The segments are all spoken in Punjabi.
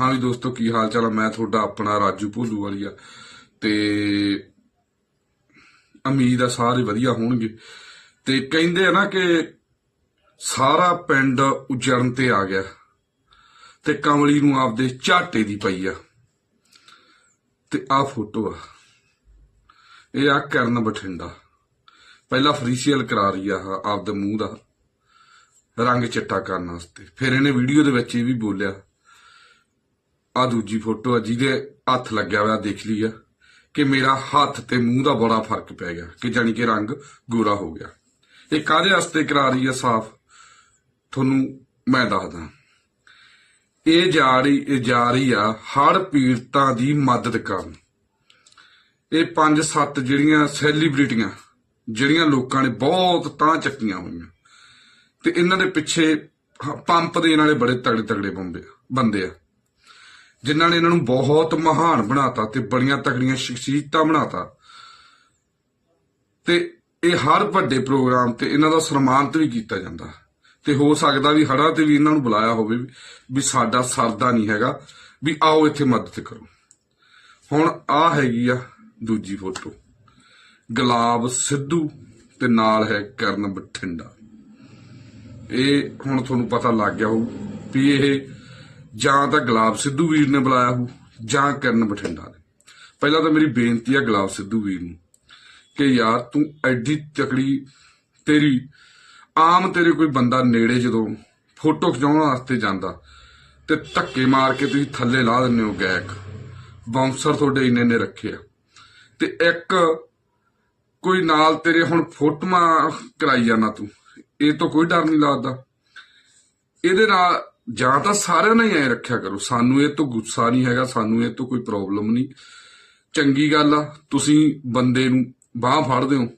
ਹਾਂ ਵੀ ਦੋਸਤੋ, ਕੀ ਹਾਲ ਚਾਲ ਆ? ਮੈਂ ਤੁਹਾਡਾ ਆਪਣਾ ਰਾਜੂ ਭੋਲੂ ਵਾਲੀਆ ਤੇ ਉਮੀਦ ਆ ਸਾਰੇ ਵਧੀਆ ਹੋਣਗੇ। ਤੇ ਕਹਿੰਦੇ ਆ ਨਾ ਕਿ ਸਾਰਾ ਪਿੰਡ ਉਜੜਨ ਤੇ ਆ ਗਿਆ। ਤੇ ਕਮਲੀ ਨੂੰ ਆਪਦੇ ਝਾਟੇ ਦੀ ਪਈ ਆ। ਤੇ ਆ ਫੋਟੋ ਆ। ਇਹ ਆ ਕਰਨ ਬਠਿੰਡਾ। ਪਹਿਲਾਂ ਫਰੀਸੀਅਲ ਕਰਾ ਰਹੀ ਆ ਆਪਦੇ ਮੂੰਹ ਦਾ। ਰੰਗ ਚਿੱਟਾ ਕਰਨ ਵਾਸਤੇ। ਫਿਰ ਇਹਨੇ ਵੀਡੀਓ ਦੇ ਵਿੱਚ ਇਹ ਵੀ ਬੋਲਿਆ ਆ ਦੂਜੀ ਫੋਟੋ ਆ, ਜਿਹਦੇ ਹੱਥ ਲੱਗਿਆ ਹੋਇਆ, ਦੇਖ ਲਈ ਆ, ਕਿ ਮੇਰਾ ਹੱਥ ਤੇ ਮੂੰਹ ਦਾ ਬੜਾ ਫ਼ਰਕ ਪੈ ਗਿਆ, ਕਿ ਜਾਨੀ ਕਿ ਰੰਗ ਗੋਰਾ ਹੋ ਗਿਆ। ਇਹ ਕਾਹਦੇ ਵਾਸਤੇ ਕਰਾ ਰਹੀ ਆ ਸਾਫ਼? ਤੁਹਾਨੂੰ ਮੈਂ ਦੱਸਦਾ। ਇਹ ਜਾ ਰਹੀ, ਇਹ ਜਾ ਰਹੀ ਆ ਹੜ ਪੀੜਤਾਂ ਦੀ ਮਦਦ ਕਰਨ। ਇਹ ਪੰਜ ਸੱਤ ਜਿਹੜੀਆਂ ਸੈਲੀਬ੍ਰਿਟੀਆਂ, ਜਿਹੜੀਆਂ ਲੋਕਾਂ ਨੇ ਬਹੁਤ ਤਾਂ ਚੱਕੀਆਂ ਹੋਈਆਂ, ਤੇ ਇਹਨਾਂ ਦੇ ਪਿੱਛੇ ਪੰਪ ਦੇ ਨਾਲੇ ਬੜੇ ਤਗੜੇ ਤਗੜੇ ਬੰਦੇ ਬੰਦੇ ਆ। ਜਿਨ੍ਹਾਂ ਨੇ ਇਹਨਾਂ ਨੂੰ ਬਹੁਤ ਮਹਾਨ ਬਣਾਤਾ ਤੇ ਬੜੀਆਂ ਤਕੜੀਆਂ ਸ਼ਖਸੀਅਤਾਂ ਬਣਾਤਾ। ਤੇ ਇਹ ਹਰ ਵੱਡੇ ਪ੍ਰੋਗਰਾਮ ਤੇ ਇਹਨਾਂ ਦਾ ਸਨਮਾਨਿਤ ਵੀ ਕੀਤਾ ਜਾਂਦਾ। ਤੇ ਹੋ ਸਕਦਾ ਵੀ ਹੜਾ ਤੇ ਵੀ ਇਹਨਾਂ ਨੂੰ ਬੁਲਾਇਆ ਹੋਵੇ ਵੀ ਸਾਡਾ ਸਰਦਾ ਨਹੀਂ ਹੈਗਾ, ਵੀ ਆਓ ਇੱਥੇ ਮਦਦ ਕਰੋ। ਹੁਣ ਆ ਹੈਗੀ ਆ ਦੂਜੀ ਫੋਟੋ। ਗੁਲਾਬ ਸਿੱਧੂ ਤੇ ਨਾਲ ਹੈ ਕਰਨ ਬਠਿੰਡਾ। ਇਹ ਹੁਣ ਤੁਹਾਨੂੰ ਪਤਾ ਲੱਗ ਗਿਆ ਹੋਊ ਵੀ ਇਹ ਜਾਂ ਤਾਂ ਗੁਲਾਬ ਸਿੱਧੂ ਵੀਰ ਨੇ ਬੁਲਾਇਆ ਹੋ ਜਾਂ ਕਰਨ ਬਠਿੰਡਾ ਨੇ ਪਹਿਲਾਂ ਤਾਂ ਮੇਰੀ ਬੇਨਤੀ ਆ ਗੁਲਾਬ ਸਿੱਧੂ ਵੀਰ ਨੂੰ ਕਿ ਯਾਰ ਤੂੰ ਐਡੀ ਤਕੜੀ, ਤੇਰੀ, ਆਮ ਤੇਰੇ ਕੋਈ ਬੰਦਾ ਨੇੜੇ ਜਦੋਂ ਫੋਟੋ ਖਿਚਾਉਣ ਵਾਸਤੇ ਜਾਂਦਾ, ਤੇ ਧੱਕੇ ਮਾਰ ਕੇ ਤੁਸੀਂ ਥੱਲੇ ਲਾ ਦਿੰਦੇ ਹੋ ਗੈਕ। ਬਾਉਂਸਰ ਤੁਹਾਡੇ ਇੰਨੇ ਨੇ ਰੱਖੇ ਆ। ਤੇ ਇੱਕ ਕੋਈ ਨਾਲ ਤੇਰੇ ਹੁਣ ਫੋਟੋਆਂ ਕਰਾਈ ਜਾਣਾ ਤੂੰ, ਇਹ ਤੋਂ ਕੋਈ ਡਰ ਨਹੀਂ ਲੱਗਦਾ। ਇਹਦੇ ਨਾਲ ਜਾਂ ਤਾਂ ਸਾਰਿਆਂ ਨੇ ਐ ਰੱਖਿਆ ਕਰੋ। ਸਾਨੂੰ ਇਹ ਤੋਂ ਗੁੱਸਾ ਨਹੀਂ ਹੈਗਾ, ਸਾਨੂੰ ਇਹ ਤੋਂ ਕੋਈ ਪ੍ਰੋਬਲਮ ਨਹੀਂ। ਚੰਗੀ ਗੱਲ ਆ, ਤੁਸੀਂ ਬੰਦੇ ਨੂੰ ਬਾਹ ਫੜਦੇ ਹੋ।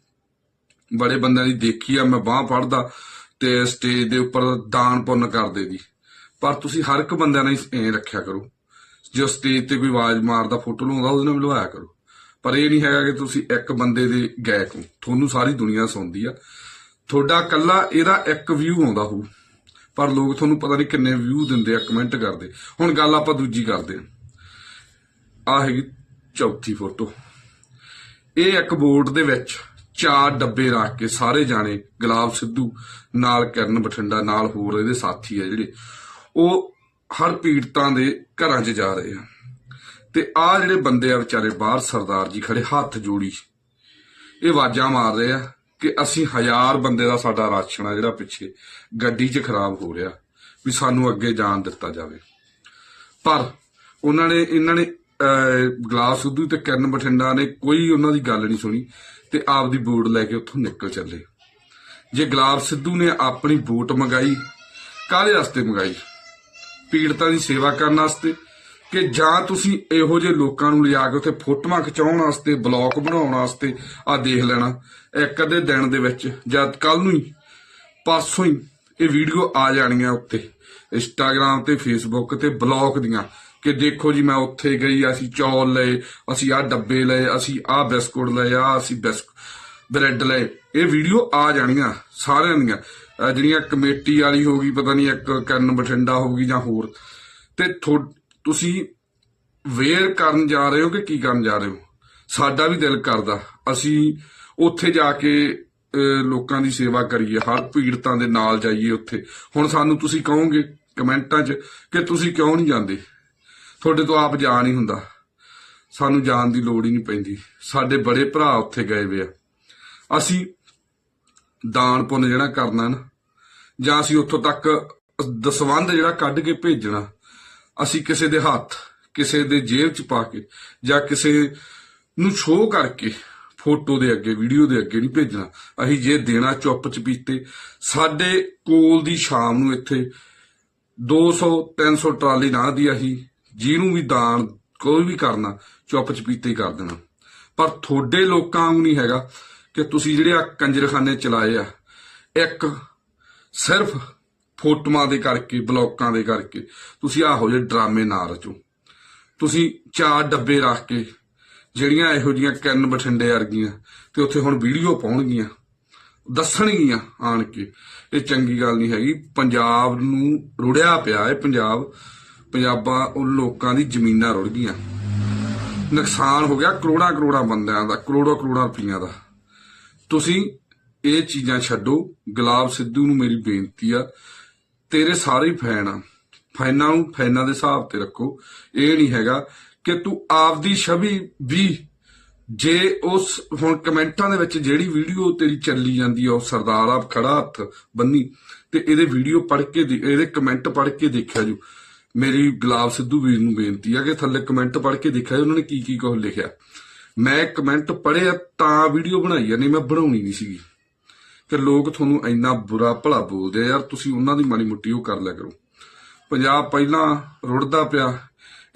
ਬੜੇ ਬੰਦਿਆਂ ਦੀ ਦੇਖੀ ਆ, ਮੈਂ ਬਾਹ ਫੜਦਾ ਤੇ ਸਟੇਜ ਦੇ ਉੱਪਰ ਦਾਨ ਪੁੰਨ ਕਰਦੇ ਦੀ। ਪਰ ਤੁਸੀਂ ਹਰ ਇੱਕ ਬੰਦਿਆਂ ਨਾਲ ਐ ਰੱਖਿਆ ਕਰੋ। ਜੋ ਸਟੇਜ ਤੇ ਕੋਈ ਆਵਾਜ਼ ਮਾਰਦਾ ਫੋਟੋ ਲਾਉਂਦਾ, ਉਹਦੇ ਨਾਲ ਵੀ ਲਵਾਇਆ ਕਰੋ। ਪਰ ਇਹ ਨਹੀਂ ਹੈਗਾ ਕਿ ਤੁਸੀਂ ਇੱਕ ਬੰਦੇ ਦੇ ਗਾਇਕ ਹੋ। ਤੁਹਾਨੂੰ ਸਾਰੀ ਦੁਨੀਆ ਸੁਣਦੀ ਆ। ਤੁਹਾਡਾ ਕੱਲਾ ਇਹਦਾ ਇੱਕ ਵਿਊ ਆਉਂਦਾ ਹੋਊ। ਪਰ ਲੋਕ ਤੁਹਾਨੂੰ ਪਤਾ ਨਹੀਂ ਕਿੰਨੇ ਵਿਊ ਦਿੰਦੇ ਆ ਕਮੈਂਟ ਕਰਦੇ। ਹੁਣ ਗੱਲ ਆਪਾਂ ਦੂਜੀ ਕਰਦੇ ਆ ਆ ਹੈਗੀ ਚੌਥੀ ਫੋਟੋ ਇਹ ਇੱਕ ਬੋਰਡ ਦੇ ਵਿੱਚ ਚਾਰ ਡੱਬੇ ਰੱਖ ਕੇ ਸਾਰੇ ਜਾਣੇ, ਗੁਲਾਬ ਸਿੱਧੂ, ਨਾਲ ਕਰਨ ਬਠਿੰਡਾ, ਨਾਲ ਹੋਰ ਇਹਦੇ ਸਾਥੀ ਆ ਜਿਹੜੇ। ਉਹ ਹਰ ਪੀੜਤਾਂ ਦੇ ਘਰਾਂ 'ਚ ਜਾ ਰਹੇ ਆ। ਤੇ ਆ ਜਿਹੜੇ ਬੰਦੇ ਆ ਵਿਚਾਰੇ, ਬਾਹਰ ਸਰਦਾਰ ਜੀ ਖੜੇ, ਹੱਥ ਜੋੜੀ। ਇਹ ਆਵਾਜ਼ਾਂ ਮਾਰ ਰਹੇ ਆ। ਕਿ ਅਸੀਂ ਹਜ਼ਾਰ ਬੰਦੇ ਦਾ ਸਾਡਾ ਰਾਸ਼ਨ ਆ ਜਿਹੜਾ ਪਿੱਛੇ ਗੱਡੀ 'ਚ ਖਰਾਬ ਹੋ ਰਿਹਾ ਵੀ ਸਾਨੂੰ ਅੱਗੇ ਜਾਣ ਦਿੱਤਾ ਜਾਵੇ। ਪਰ ਉਹਨਾਂ ਨੇ ਇਹਨਾਂ ਨੇ ਅਹ, ਗੁਲਾਬ ਸਿੱਧੂ ਤੇ ਕਰਨ ਬਠਿੰਡਾ ਨੇ ਕੋਈ ਉਹਨਾਂ ਦੀ ਗੱਲ ਨਹੀਂ ਸੁਣੀ ਤੇ ਆਪਦੀ ਬੋਰਡ ਲੈ ਕੇ ਉੱਥੋਂ ਨਿਕਲ ਚੱਲੇ। ਜੇ ਗੁਲਾਬ ਸਿੱਧੂ ਨੇ ਆਪਣੀ ਵੋਟ ਮੰਗਾਈ ਕਾਹਦੇ ਵਾਸਤੇ ਮੰਗਾਈ? ਪੀੜਤਾਂ ਦੀ ਸੇਵਾ ਕਰਨ ਵਾਸਤੇ ਕਿ ਜਾਂ ਤੁਸੀਂ ਇਹੋ ਜਿਹੇ ਲੋਕਾਂ ਨੂੰ ਲਿਜਾ ਕੇ ਉੱਥੇ ਫੋਟੋਆਂ ਖਿਚਾਉਣ ਵਾਸਤੇ, ਬਲੌਗ ਬਣਾਉਣ ਵਾਸਤੇ ਆ ਦੇਖ ਲੈਣਾ। ਇੱਕ ਅੱਧੇ ਦਿਨ ਦੇ ਵਿੱਚ ਜਦ ਕੱਲ ਨੂੰ ਹੀ ਪਾਸੋਂ ਹੀ ਇਹ ਵੀਡੀਓ ਆ ਜਾਣੀਆਂ ਉੱਤੇ। ਇੰਸਟਾਗ੍ਰam ਤੇ ਫੇਸਬੁੱਕ ਤੇ, ਬਲੌਗ ਦੀਆਂ। ਕਿ ਦੇਖੋ ਜੀ, ਮੈਂ ਉੱਥੇ ਗਈ, ਅਸੀਂ ਚੌਲ ਲਏ, ਅਸੀਂ ਆਹ ਡੱਬੇ ਲਏ, ਅਸੀਂ ਆਹ ਬਿਸਕੁਟ ਲਏ ਆ ਅਸੀਂ ਬਿਸਕ, ਬ੍ਰੈਡ ਲਏ। ਇਹ ਵੀਡੀਓ ਆ ਜਾਣੀਆਂ, ਸਾਰਿਆਂ ਦੀਆਂ। ਜਿਹੜੀਆਂ ਕਮੇਟੀ ਵਾਲੀ ਹੋਗੀ ਪਤਾ ਨਹੀਂ ਇੱਕ ਕਰਨ ਬਠਿੰਡਾ ਹੋਗੀ ਜਾਂ ਹੋਰ। ਤੇ ਥੋ- ਤੁਸੀਂ ਵੇਅਰ ਕਰਨ ਜਾ ਰਹੇ ਹੋ ਕਿ ਕੀ ਕਰਨ ਜਾ ਰਹੇ ਹੋ? ਸਾਡਾ ਵੀ ਦਿਲ ਕਰਦਾ। ਅਸੀਂ ਉੱਥੇ ਜਾ ਕੇ ਲੋਕਾਂ ਦੀ ਸੇਵਾ ਕਰੀਏ, ਹਰ ਪੀੜਤਾਂ ਦੇ ਨਾਲ ਜਾਈਏ ਉੱਥੇ। ਹੁਣ ਸਾਨੂੰ ਤੁਸੀਂ ਕਹੋਗੇ ਕਮੈਂਟਾਂ 'ਚ ਕਿ ਤੁਸੀਂ ਕਿਉਂ ਨਹੀਂ ਜਾਂਦੇ? ਤੁਹਾਡੇ ਤੋਂ ਆਪ ਜਾ ਨਹੀਂ ਹੁੰਦਾ। ਸਾਨੂੰ ਜਾਣ ਦੀ ਲੋੜ ਹੀ ਨਹੀਂ ਪੈਂਦੀ। ਸਾਡੇ ਬੜੇ ਭਰਾ ਉੱਥੇ ਗਏ ਵੇ ਆ। ਅਸੀਂ ਦਾਨ ਪੁੰਨ ਜਿਹੜਾ ਕਰਨਾ ਨਾ, ਜਾਂ ਅਸੀਂ ਉੱਥੋਂ ਤੱਕ ਦਸਵੰਧ ਜਿਹੜਾ ਕੱਢ ਕੇ ਭੇਜਣਾ ਅਸੀਂ ਕਿਸੇ ਦੇ ਹੱਥ, ਕਿਸੇ ਦੇ ਜੇਬ 'ਚ ਪਾ ਕੇ ਜਾਂ ਕਿਸੇ ਨੂੰ ਸ਼ੋਅ ਕਰਕੇ ਫੋਟੋ ਦੇ ਅੱਗੇ ਵੀਡੀਓ ਦੇ ਅੱਗੇ ਨਹੀਂ ਭੇਜਣਾ। ਅਸੀਂ ਜੇ ਦੇਣਾ ਚੁੱਪ ਚਪੀਤੇ, ਸਾਡੇ ਕੋਲ ਦੀ ਸ਼ਾਮ ਨੂੰ ਇੱਥੇ 200 300 ਟਰਾਲੀ ਨਾ ਦੀ ਅਸੀਂ, ਜਿਹਨੂੰ ਵੀ ਦਾਨ ਕੋਈ ਵੀ ਕਰਨਾ, ਚੁੱਪ ਚਪੀਤੇ ਹੀ ਕਰ ਦੇਣਾ। ਪਰ ਤੁਹਾਡੇ ਲੋਕਾਂ ਨੂੰ ਨਹੀਂ ਹੈਗਾ ਕਿ ਤੁਸੀਂ ਜਿਹੜੇ ਆ ਕੰਜਰਖਾਨੇ ਚਲਾਏ ਆ, ਇੱਕ ਸਿਰਫ ਫੋਟੋਆਂ ਦੇ ਕਰਕੇ, ਬਲੌਕਾਂ ਦੇ ਕਰਕੇ। ਤੁਸੀਂ ਆਹੋ ਜਿਹੇ ਡਰਾਮੇ ਨਾ ਰਚੋ। ਤੁਸੀਂ ਚਾਰ ਡੱਬੇ ਰੱਖ ਕੇ ਜਿਹੜੀਆਂ ਇਹੋ ਜੀਆਂ ਕੰਨ ਬਠਿੰਡੇ ਵਰਗੀਆਂ ਤੇ ਉੱਥੇ ਹੁਣ ਵੀਡੀਓ ਪਾਉਣਗੀਆਂ, ਦੱਸਣਗੀਆਂ ਆਣ ਕੇ। ਇਹ ਚੰਗੀ ਗੱਲ ਨਹੀਂ ਹੈਗੀ। ਪੰਜਾਬ ਨੂੰ ਰੁੜਿਆ ਪਿਆ ਹੈ ਪੰਜਾਬ। ਪੰਜਾਬਾਂ ਉਹ ਲੋਕਾਂ ਦੀ ਜ਼ਮੀਨਾਂ ਰੁੜ ਗਈਆਂ। ਨੁਕਸਾਨ ਹੋ ਗਿਆ ਕਰੋੜਾਂ ਕਰੋੜਾਂ ਬੰਦਿਆਂ ਦਾ, ਕਰੋੜਾਂ ਕਰੋੜਾਂ ਰੁਪਈਆਂ ਦਾ। ਤੁਸੀਂ ਇਹ ਚੀਜ਼ਾਂ ਛੱਡੋ। ਗੁਲਾਬ ਸਿੱਧੂ ਨੂੰ ਮੇਰੀ ਬੇਨਤੀ ਆ ਤੇਰੇ ਸਾਰੇ ਫੈਨ ਆ। ਫੈਨਾਂ ਨੂੰ ਫੈਨਾਂ ਦੇ ਹਿਸਾਬ ਤੇ ਰੱਖੋ। ਇਹ ਨਹੀਂ ਹੈਗਾ ਕਿ ਤੂੰ ਆਪਦੀ ਛਵੀ ਵੀ ਜੇ ਉਸ ਹੁਣ ਕਮੈਂਟਾਂ ਦੇ ਵਿੱਚ ਜਿਹੜੀ ਵੀਡੀਓ ਤੇਰੀ ਚੱਲੀ ਜਾਂਦੀ ਆ, ਉਹ ਸਰਦਾਰ ਆਪ ਖੜਾ ਹੱਥ ਬੰਨੀ, ਤੇ ਇਹਦੇ ਵੀਡੀਓ ਪੜ੍ਹ ਕੇ ਇਹਦੇ ਕਮੈਂਟ ਪੜ੍ਹ ਕੇ ਦੇਖਿਆ ਜੂ। ਮੇਰੀ ਗੁਲਾਬ ਸਿੱਧੂ ਵੀਰ ਨੂੰ ਬੇਨਤੀ ਆ ਕਿ ਥੱਲੇ ਕਮੈਂਟ ਪੜ੍ਹ ਕੇ ਦੇਖਿਆ ਜੀ, ਉਹਨਾਂ ਨੇ ਕੀ ਕੀ ਕੁਝ ਲਿਖਿਆ। ਮੈਂ ਕਮੈਂਟ ਪੜ੍ਹਿਆ ਤਾਂ ਵੀਡੀਓ ਬਣਾਈ ਆ, ਨਹੀਂ ਮੈਂ ਬਣਾਉਣੀ ਨਹੀਂ ਸੀਗੀ। ਕਿ ਲੋਕ ਤੁਹਾਨੂੰ ਇੰਨਾ ਬੁਰਾ ਭਲਾ ਬੋਲਦੇ ਆ, ਯਾਰ ਤੁਸੀਂ ਉਹਨਾਂ ਦੀ ਮਾੜੀ ਮੁੱਟੀ ਉਹ ਕਰ ਲਿਆ ਕਰੋ। ਪੰਜਾਬ ਪਹਿਲਾਂ ਰੁੜਦਾ ਪਿਆ,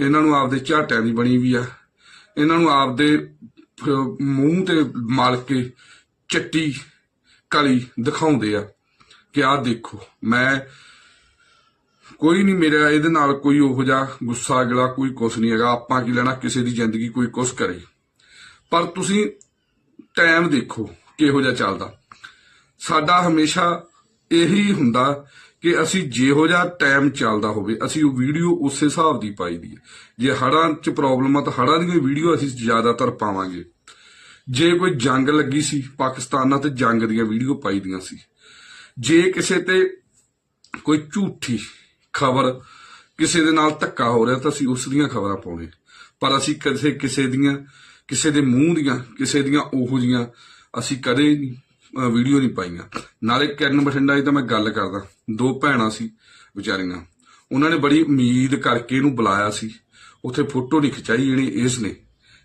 ਇਹਨਾਂ ਨੂੰ ਆਪਦੇ ਝਾਟਿਆਂ ਦੀ ਬਣੀ ਵੀ ਆ। ਇਹਨਾਂ ਨੂੰ ਆਪਦੇ ਮੂੰਹ ਤੇ ਮਲ ਕੇ ਚੱਟੀ ਕਲੀ ਦਿਖਾਉਂਦੇ ਆ ਕਿ ਆਹ ਦੇਖੋ, ਮੈਂ ਕੋਈ ਨਹੀਂ ਮੇਰਾ ਇਹਦੇ ਨਾਲ ਕੋਈ ਉਹੋ ਜਿਹਾ ਗੁੱਸਾ ਗਿਲਾ ਕੋਈ ਕੁਛ ਨਹੀਂ ਹੈਗਾ, ਆਪਾਂ ਕੀ ਲੈਣਾ, ਕਿਸੇ ਦੀ ਜ਼ਿੰਦਗੀ ਕੋਈ ਕੁਛ ਕਰੇ। ਪਰ ਤੁਸੀਂ ਟਾਈਮ ਦੇਖੋ ਕਿਹੋ ਜਿਹਾ ਚੱਲਦਾ। ਸਾਡਾ ਹਮੇਸ਼ਾ ਇਹੀ ਹੁੰਦਾ ਕਿ ਅਸੀਂ ਜਿਹੋ ਜਿਹਾ ਟਾਈਮ ਚੱਲਦਾ ਹੋਵੇ, ਅਸੀਂ ਉਹ ਵੀਡੀਓ ਉਸੇ ਹਿਸਾਬ ਦੀ ਪਾਈ ਦੀ ਜੇ ਹੜਾਂ 'ਚ ਪ੍ਰੋਬਲਮ ਆ ਤਾਂ ਹੜਾਂ ਦੀ ਵੀਡੀਓ ਅਸੀਂ ਜ਼ਿਆਦਾਤਰ ਪਾਵਾਂਗੇ। ਜੇ ਕੋਈ ਜੰਗ ਲੱਗੀ ਸੀ, ਪਾਕਿਸਤਾਨ ਨਾਲ ਤੇ ਜੰਗ ਦੀਆਂ ਵੀਡੀਓ ਪਾਈ ਦੀਆਂ ਸੀ। ਜੇ ਕਿਸੇ ਤੇ ਕੋਈ ਝੂਠੀ ਖਬਰ ਕਿਸੇ ਦੇ ਨਾਲ ਧੱਕਾ ਹੋ ਰਿਹਾ ਤਾਂ ਅਸੀਂ ਉਸ ਦੀਆਂ ਖਬਰਾਂ ਪਾਉਣੇ ਪਰ ਅਸੀਂ ਕਿਸੇ ਕਿਸੇ ਦੀਆਂ, ਕਿਸੇ ਦੇ ਮੂੰਹ ਦੀਆਂ, ਕਿਸੇ ਦੀਆਂ ਉਹੋ ਜੀਆਂ ਅਸੀਂ ਕਦੇ ਨਹੀਂ ਵੀਡੀਓ ਨਹੀਂ ਪਾਈਆਂ। ਨਾਲੇ ਕਰਨ ਬਠਿੰਡਾ ਦੀ ਤਾਂ ਮੈਂ ਗੱਲ ਕਰਦਾ। ਦੋ ਭੈਣਾਂ ਸੀ ਵਿਚਾਰੀਆਂ। ਉਹਨਾਂ ਨੇ ਬੜੀ ਉਮੀਦ ਕਰਕੇ ਇਹਨੂੰ ਬੁਲਾਇਆ ਸੀ। ਉੱਥੇ ਫੋਟੋ ਨਹੀਂ ਖਿਚਾਈ ਜਿਹੜੀ ਇਸ ਨੇ,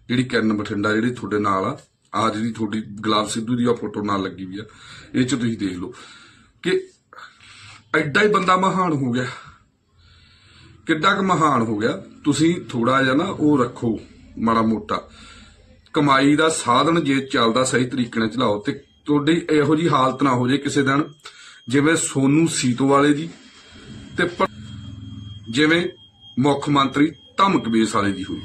ਜਿਹੜੀ ਕਰਨ ਬਠਿੰਡਾ ਜਿਹੜੀ ਤੁਹਾਡੇ ਨਾਲ ਆ। ਆ ਜਿਹੜੀ ਤੁਹਾਡੀ ਗੁਲਾਬ ਸਿੱਧੂ ਦੀ ਆ ਫੋਟੋ ਨਾਲ ਲੱਗੀ ਵੀ ਆ। ਇਹ ਚ ਤੁਸੀਂ ਦੇਖ ਲਓ ਕਿ ਐਡਾ ਹੀ ਬੰਦਾ ਮਹਾਨ ਹੋ ਗਿਆ। ਕਿੱਡਾ ਕੁ ਮਹਾਨ ਹੋ ਗਿਆ। ਤੁਸੀਂ ਥੋੜਾ ਜਿਹਾ ਨਾ ਉਹ ਰੱਖੋ, ਮਾੜਾ ਮੋਟਾ। ਕਮਾਈ ਦਾ ਸਾਧਨ ਜੇ ਚੱਲਦਾ ਸਹੀ ਤਰੀਕੇ ਨਾਲ ਚਲਾਓ ਤੇ ਤੁਹਾਡੀ ਇਹੋ ਜੀ ਹਾਲਤ ਨਾ ਹੋ ਜਾਏ ਕਿਸੇ ਦਿਨ, ਜਿਵੇਂ ਸੋਨੂ ਸੀਤੋ ਵਾਲੇ ਦੀ ਤੇ ਜਿਵੇਂ ਮੁੱਖ ਮੰਤਰੀ ਧਮਕ ਵਾਲੇ ਦੀ ਹੋਈ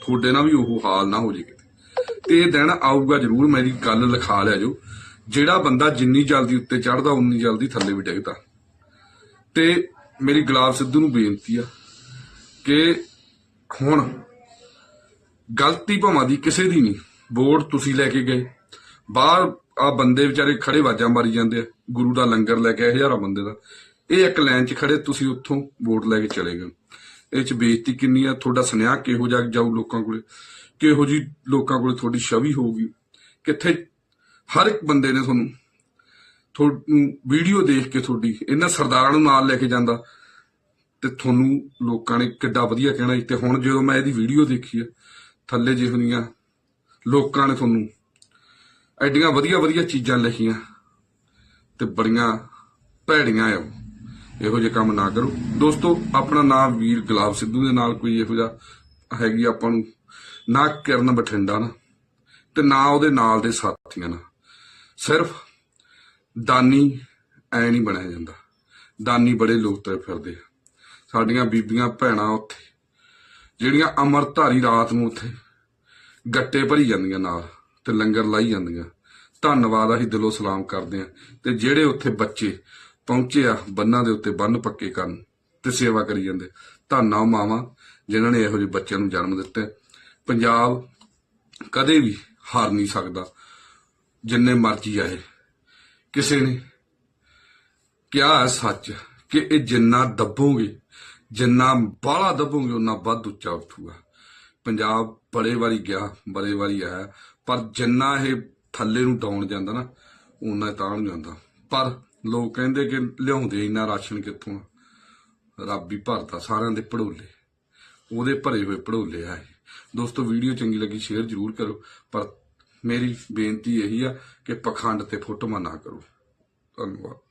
ਤੁਹਾਡੇ ਨਾਲ ਵੀ ਉਹ ਹਾਲ ਨਾ ਹੋ ਜੇ ਤੇ ਇਹ ਦਿਨ ਆਊਗਾ ਜ਼ਰੂਰ, ਮੇਰੀ ਗੱਲ ਲਿਖਾ ਲਿਆ ਜੋ। ਜਿਹੜਾ ਬੰਦਾ ਜਿੰਨੀ ਜਲਦੀ ਉੱਤੇ ਚੜਦਾ ਉਨੀ ਜਲਦੀ ਥੱਲੇ ਵੀ ਡਿੱਗਦਾ। ਤੇ ਮੇਰੀ ਗੁਲਾਬ ਸਿੱਧੂ ਨੂੰ ਬੇਨਤੀ ਆ ਕਿ ਹੁਣ ਗਲਤੀ ਭਾਵਾਂ ਦੀ ਕਿਸੇ ਦੀ ਨਹੀਂ। ਵੋਟ ਤੁਸੀਂ ਲੈ ਕੇ ਗਏ। ਬਾਹਰ ਆ ਬੰਦੇ ਵਿਚਾਰੇ ਖੜੇ ਵਾਜਾਂ ਮਾਰੀ ਜਾਂਦੇ ਆ। ਗੁਰੂ ਦਾ ਲੰਗਰ ਲੈ ਕੇ ਆਏ ਹਜ਼ਾਰਾਂ ਬੰਦੇ ਦਾ। ਇਹ ਇੱਕ ਲਾਈਨ 'ਚ ਖੜੇ, ਤੁਸੀਂ ਉੱਥੋਂ ਵੋਟ ਲੈ ਕੇ ਚਲੇ ਗਏ। ਇਹ 'ਚ ਬੇਇੱਜ਼ਤੀ ਕਿੰਨੀ ਆ? ਤੁਹਾਡਾ ਸੁਨੇਹਾ ਕਿਹੋ ਜਿਹਾ ਜਾਊ ਲੋਕਾਂ ਕੋਲੇ? ਕਿਹੋ ਜੀ ਲੋਕਾਂ ਕੋਲੇ ਤੁਹਾਡੀ ਛਵੀ ਹੋਊਗੀ? ਕਿੱਥੇ ਹਰ ਇੱਕ ਬੰਦੇ ਨੇ ਤੁਹਾਨੂੰ ਤੁਹਾਨੂੰ ਵੀਡੀਓ ਦੇਖ ਕੇ ਤੁਹਾਡੀ, ਇਹਨਾਂ ਸਰਦਾਰਾਂ ਨੂੰ ਨਾਲ ਲੈ ਕੇ ਜਾਂਦਾ। ਤੇ ਤੁਹਾਨੂੰ ਲੋਕਾਂ ਨੇ ਕਿੱਡਾ ਵਧੀਆ ਕਹਿਣਾ ਸੀ। ਤੇ ਹੁਣ ਜਦੋਂ ਮੈਂ ਇਹਦੀ ਵੀਡੀਓ ਦੇਖੀ ਆ, ਥੱਲੇ ਜਿਹੋ ਜਿਹੀਆਂ ਲੋਕਾਂ ਨੇ ਤੁਹਾਨੂੰ ਐਡੀਆਂ ਵਧੀਆ ਵਧੀਆ ਚੀਜ਼ਾਂ ਲਿਖੀਆਂ ਤੇ ਬੜੀਆਂ ਭੈੜੀਆਂ ਆ ਉਹ। ਇਹੋ ਜਿਹੇ ਕੰਮ ਨਾ ਕਰੋ। ਦੋਸਤੋ, ਆਪਣਾ ਨਾਮ ਵੀਰ ਗੁਲਾਬ ਸਿੱਧੂ ਦੇ ਨਾਲ ਕੋਈ ਇਹੋ ਜਿਹਾ ਹੈਗੀ ਆਪਾਂ ਨੂੰ ਨਾ ਕਿਰਨ ਬਠਿੰਡਾ ਨਾ, ਤੇ ਨਾ ਉਹਦੇ ਨਾਲ ਦੇ ਸਾਥੀਆਂ ਨਾਲ। ਸਿਰਫ ਦਾਨੀ ਐ ਨਹੀਂ ਬਣਿਆ ਜਾਂਦਾ। ਦਾਨੀ ਬੜੇ ਲੋਕ ਤੁਰੇ ਫਿਰਦੇ ਆ। ਸਾਡੀਆਂ ਬੀਬੀਆਂ ਭੈਣਾਂ ਉੱਥੇ, ਜਿਹੜੀਆਂ ਅਮਰਧਾਰੀ ਰਾਤ ਨੂੰ ਉੱਥੇ ਗੱਟੇ ਭਰੀ ਜਾਂਦੀਆਂ ਨਾਲ। ਤੇ ਲੰਗਰ ਲਾਈ ਜਾਂਦੀਆਂ। ਧੰਨਵਾਦ ਅਸੀਂ ਦਿਲੋਂ ਸਲਾਮ ਕਰਦੇ ਹਾਂ। ਤੇ ਜਿਹੜੇ ਉੱਥੇ ਬੱਚੇ ਪਹੁੰਚੇ ਆ, ਬੰਨਾਂ ਦੇ ਉੱਤੇ ਬੰਨ ਪੱਕੇ ਕਰਨ ਤੇ ਸੇਵਾ ਕਰੀ ਜਾਂਦੇ। ਧੰਨਾ ਉਹ ਮਾਵਾਂ ਜਿਨ੍ਹਾਂ ਨੇ ਇਹੋ ਜਿਹੇ ਬੱਚਿਆਂ ਨੂੰ ਜਨਮ ਦਿੱਤਾ ਪੰਜਾਬ ਕਦੇ ਵੀ ਹਾਰ ਨਹੀਂ ਸਕਦਾ। ਜਿੰਨੇ ਮਰਜ਼ੀ ਆਏ। ਕਿਸੇ ਨੇ ਕਿਹਾ ਹੈ ਸੱਚ ਕਿ ਇਹ ਜਿੰਨਾ ਦੱਬੋਗੇ, ਜਿੰਨਾ ਬਾਹਲਾ ਦੱਬੋਗੇ ਉਨਾ ਵੱਧ ਉੱਚਾ ਉੱਠੂਗਾ। ਪੰਜਾਬ ਬੜੇ ਵਾਰੀ ਗਿਆ ਬੜੇ ਵਾਰੀ ਆਇਆ। ਪਰ ਜਿੰਨਾ ਇਹ ਥੱਲੇ ਨੂੰ ਡਾਉਣ ਜਾਂਦਾ ਨਾ ਉਨਾ ਤਾਂ ਨੂੰ ਜਾਂਦਾ। ਪਰ ਲੋਕ ਕਹਿੰਦੇ ਕਿ ਲਿਆਉਂਦੇ ਇੰਨਾ ਰਾਸ਼ਨ ਕਿੱਥੋਂ ਰੱਬ ਹੀ ਭਰਦਾ ਸਾਰਿਆਂ ਦੇ ਪੜੋਲੇ ਉਹਦੇ ਭਰੇ ਹੋਏ ਪੜੋਲੇ ਆ ਇਹ। ਦੋਸਤੋ, ਵੀਡੀਓ ਚੰਗੀ ਲੱਗੀ, ਸ਼ੇਅਰ ਜ਼ਰੂਰ ਕਰੋ। ਪਰ ਮੇਰੀ ਬੇਨਤੀ ਇਹੀ ਆ ਕਿ ਪਖੰਡ ਤੇ ਫੋਟੋਆਂ ਨਾ ਕਰੋ। ਧੰਨਵਾਦ।